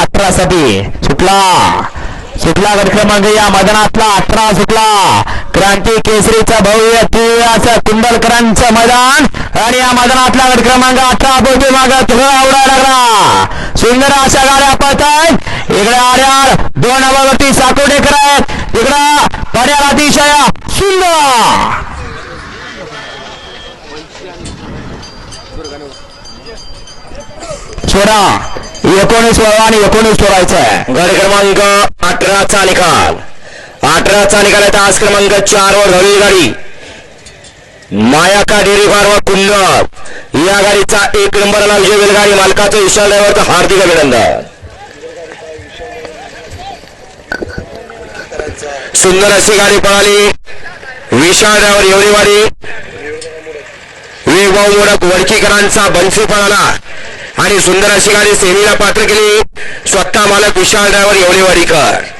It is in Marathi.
अठरा साठी सुटला. सुटला गट क्रमांक या मैदानातला. अठरा सुटला. क्रांती केसरीचा भव्य तिळाचा कुंडलकरांचं मैदान. आणि या मैदानातला गट क्रमांक अठरा बोटी माग थोडा आवडा लागला. सुंदर अशा गाड्या पळतात इकडे आर्यार दोन नवावरती साकोडेकर आहेत. इकडं पड्याला अतिशय सुंदर. सोडा एकोणीस वळवा आणि एकोणीस सोडायचं आहे. गड क्रमांक अठराचा निकाल अठराचा निकाल आहे तास क्रमांक चार वर धरली गाडी. मायाका डेरी फार्म कुंड. या गाडीचा एक नंबरला विजय बैलगाडी मालकाचं विशाल ड्रायव्हरचं हार्दिक अभिनंदन. सुंदर अशी गाडी पळाली. विशाल ड्रायव्हर एवढीवाडी वेगवाव मोडक वडकीकरांचा बन्सी पळाला. आणि सुंदर अशी गाडी सेमीला पात्र केली. स्वतः मालक विशाल ड्रायव्हर येवलेवाडीकर